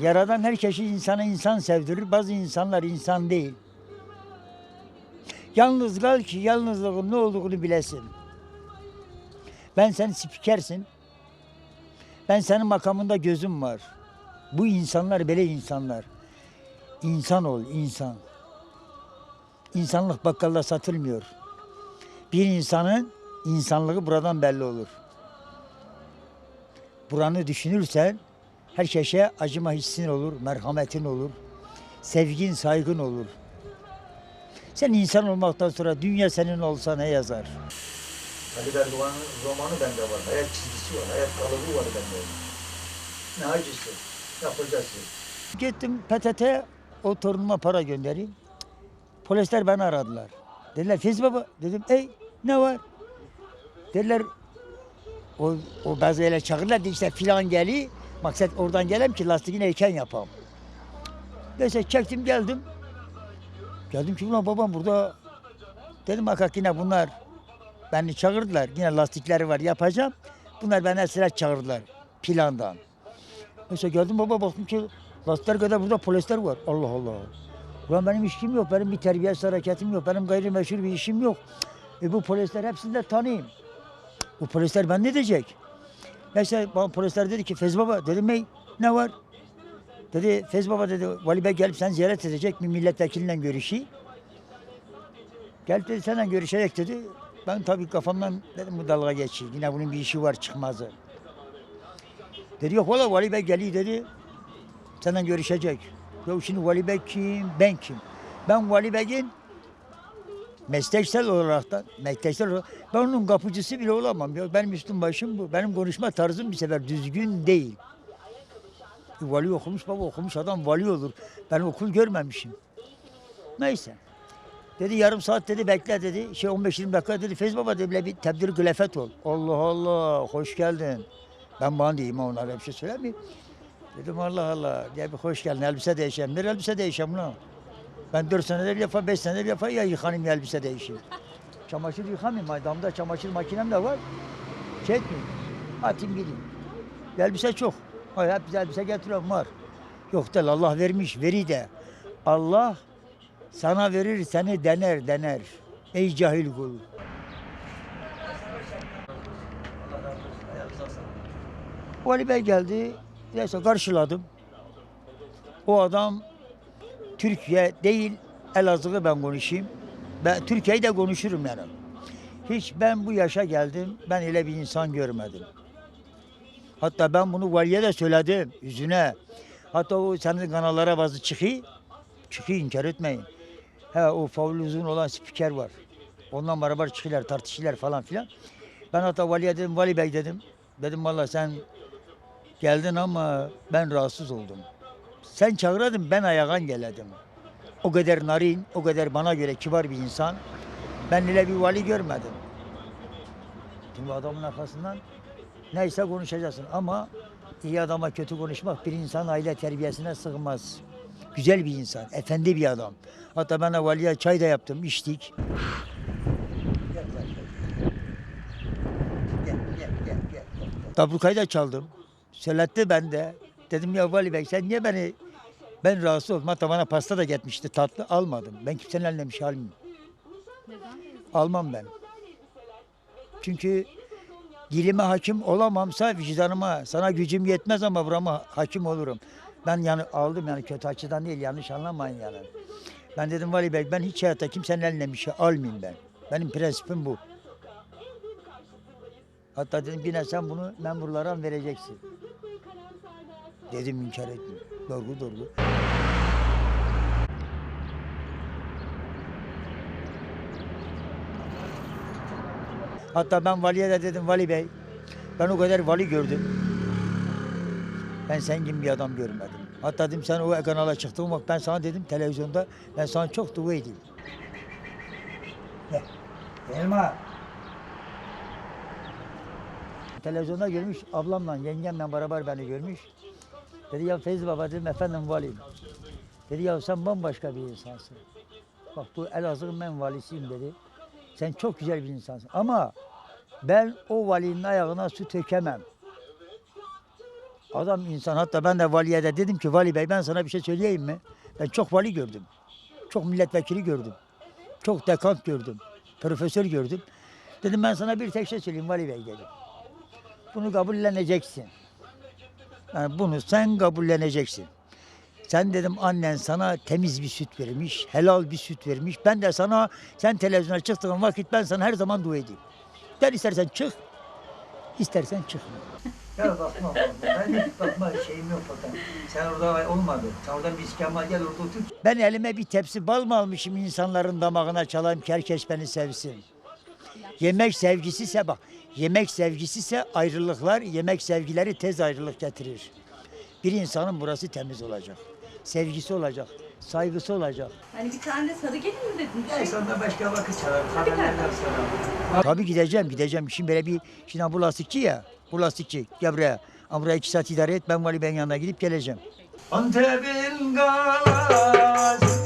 Yaradan herkesi insana insan sevdirir. Bazı insanlar insan değil. Yalnız kal ki yalnızlığın ne olduğunu bilesin. Ben sen spikersin. Ben senin makamında gözüm var. Bu insanlar böyle insanlar. İnsan ol, insan. İnsanlık bakkalda satılmıyor. Bir insanın insanlığı buradan belli olur. Buranı düşünürsen herkese acıma hissin olur, merhametin olur, sevgin, saygın olur. Sen insan olmaktan sonra dünya senin olsa ne yazar? Ali Berdoğan'ın romanı bende var, hayat çizgisi var, hayat kalıbı var bende. Ne acısı, kocası. Gittim PTT'ye o torunuma para göndereyim. Polisler beni aradılar. Dediler Filiz Baba, dedim ey ne var? Dediler o, o bazı öyle çağırırlar işte filan geli. Maksat oradan gelem ki lastiğini erken yapam. Neyse çektim geldim. Geldim ki ulan babam burada. Dedim bak yine bunlar beni çağırdılar. Yine lastikleri var yapacağım. Bunlar beni esire çağırdılar plandan. Neyse geldim baba baktım ki lastikler kadar burada polisler var. Allah Allah. Ulan benim işim yok. Benim bir terbiyesiz hareketim yok. Benim gayrimeşhur bir işim yok. E bu polisler hepsini de tanıyayım. Bu polisler ben ne diyecek? Bana polisler dedi ki Fez Baba dedim ey ne var? Dedi Fez Baba dedi Vali Bey gelip sen ziyaret edecek bir milletvekiliyle görüşeyim. Gelip dedi senden görüşecek dedi. Ben tabii kafamdan dedim bu dalga geçiyor. Yine bunun bir işi var çıkmazı. Dedi yok valla Vali Bey geliyor dedi. Senden görüşecek. Ya şimdi Vali Bey kim? Ben kim? Ben Vali Bey'in mesleksel olarak da mesleksel olarak ben onun kapıcısı bile olamam. Ya benim üstüm başım bu. Benim konuşma tarzım bir sefer düzgün değil. E, Vali okumuş baba okumuş adam vali olur. Ben okul görmemişim. Neyse. Dedi yarım saat dedi bekle dedi. Şey 15-20 dakika dedi. Feyz baba dedi bir tebdil gılefet ol. Allah Allah hoş geldin. Ben bana diyeyim onlara bir şey söylemeyeyim. Dedim Allah Allah. Gel bir hoş geldin elbise değişelim. Nerede elbise değişelim lan? Ben dört senede bir defa, beş senede bir defa ya yıkanayım ya elbise değişeyim. Çamaşır yıkamayayım. Adamda çamaşır makinem de var. Şey etmeyeyim. Atayım gideyim. Elbise çok. Hayır, hep elbise getiriyorum var. Yok değil Allah vermiş, veri de. Allah sana verir, seni dener, dener. Ey cahil kul. Vali Bey geldi. Neyse karşıladım. O adam Türkiye değil Elazığ'ı ben konuşayım. Ben Türkiye'yi de konuşurum yani. Hiç ben bu yaşa geldim. Ben öyle bir insan görmedim. Hatta ben bunu valiye de söyledim yüzüne. Hatta o senin kanallara bazı çıkıyor. Çıkıyor inkar etmeyin. He o faul uzun olan spiker var. Ondan beraber çıkıyorlar tartışıyorlar falan filan. Ben hatta valiye dedim vali bey dedim. Dedim valla sen geldin ama ben rahatsız oldum. Sen çağırdın ben ayağın geledim. O kadar narin, o kadar bana göre kibar bir insan. Ben öyle bir vali görmedim. Şimdi adamın arkasından neyse konuşacaksın ama iyi adama kötü konuşmak bir insan aile terbiyesine sığmaz. Güzel bir insan, efendi bir adam. Hatta ben valiye çay da yaptım, içtik. Gel, gel, da çaldım. Söyletti ben de. Dedim ya Vali Bey sen niye beni ben rahatsız oldum. Hatta bana pasta da getmişti tatlı almadım. Ben kimsenin eline bir şey almayayım. Almam ben. Çünkü dilime hakim olamamsa vicdanıma sana gücüm yetmez ama burama hakim olurum. Ben yani aldım yani kötü açıdan değil yanlış anlamayın yani. Ben dedim Vali Bey ben hiç hayatta kimsenin eline bir şey almayayım ben. Benim prensibim bu. Hatta dedim yine sen bunu memurlara vereceksin. Dedim inkar etmiyor. Doğru doğru. Hatta ben valiye de dedim vali bey ben o kadar vali gördüm. Ben sen gibi bir adam görmedim. Hatta dedim sen o kanala çıktın bak ben sana dedim televizyonda ben sana çok dua edeyim. Elma. Televizyonda görmüş ablamla yengemle beraber beni görmüş. Dedi ya Feyzi Baba dedim efendim valiyim. Dedi ya sen bambaşka bir insansın. Bak bu Elazığ'ın ben valisiyim dedi. Sen çok güzel bir insansın. Ama ben o valinin ayağına su tökemem. Adam insan hatta ben de valiye de dedim ki vali bey ben sana bir şey söyleyeyim mi? Ben çok vali gördüm. Çok milletvekili gördüm. Çok dekant gördüm. Profesör gördüm. Dedim ben sana bir tek şey söyleyeyim vali bey dedim. Bunu kabulleneceksin. Yani bunu sen kabulleneceksin. Sen dedim annen sana temiz bir süt vermiş, helal bir süt vermiş. Ben de sana sen televizyona çıktığın vakit ben sana her zaman dua edeyim. Gel istersen çık, istersen çıkma. Ya bakma, ben hiç bakma şeyim yok zaten. Sen orada olmadı. Sen oradan bir Kemal gel orada otur. Ben elime bir tepsi bal mı almışım insanların damağına çalayım ki herkes beni sevsin. Yemek sevgisi ise bak, yemek sevgisi ise ayrılıklar, yemek sevgileri tez ayrılık getirir. Bir insanın burası temiz olacak. Sevgisi olacak, saygısı olacak. Hani bir tane sarı gelin mi dedin? Ya sonra başka vakit çalar. Hadi haberlerden sonra. Tabii gideceğim, gideceğim. Şimdi böyle bir, şimdi bu lastikçi ya, bu lastikçi. Gel buraya. Ama buraya iki saat idare et, ben Vali Bey'in yanına gidip geleceğim. Antep'in galas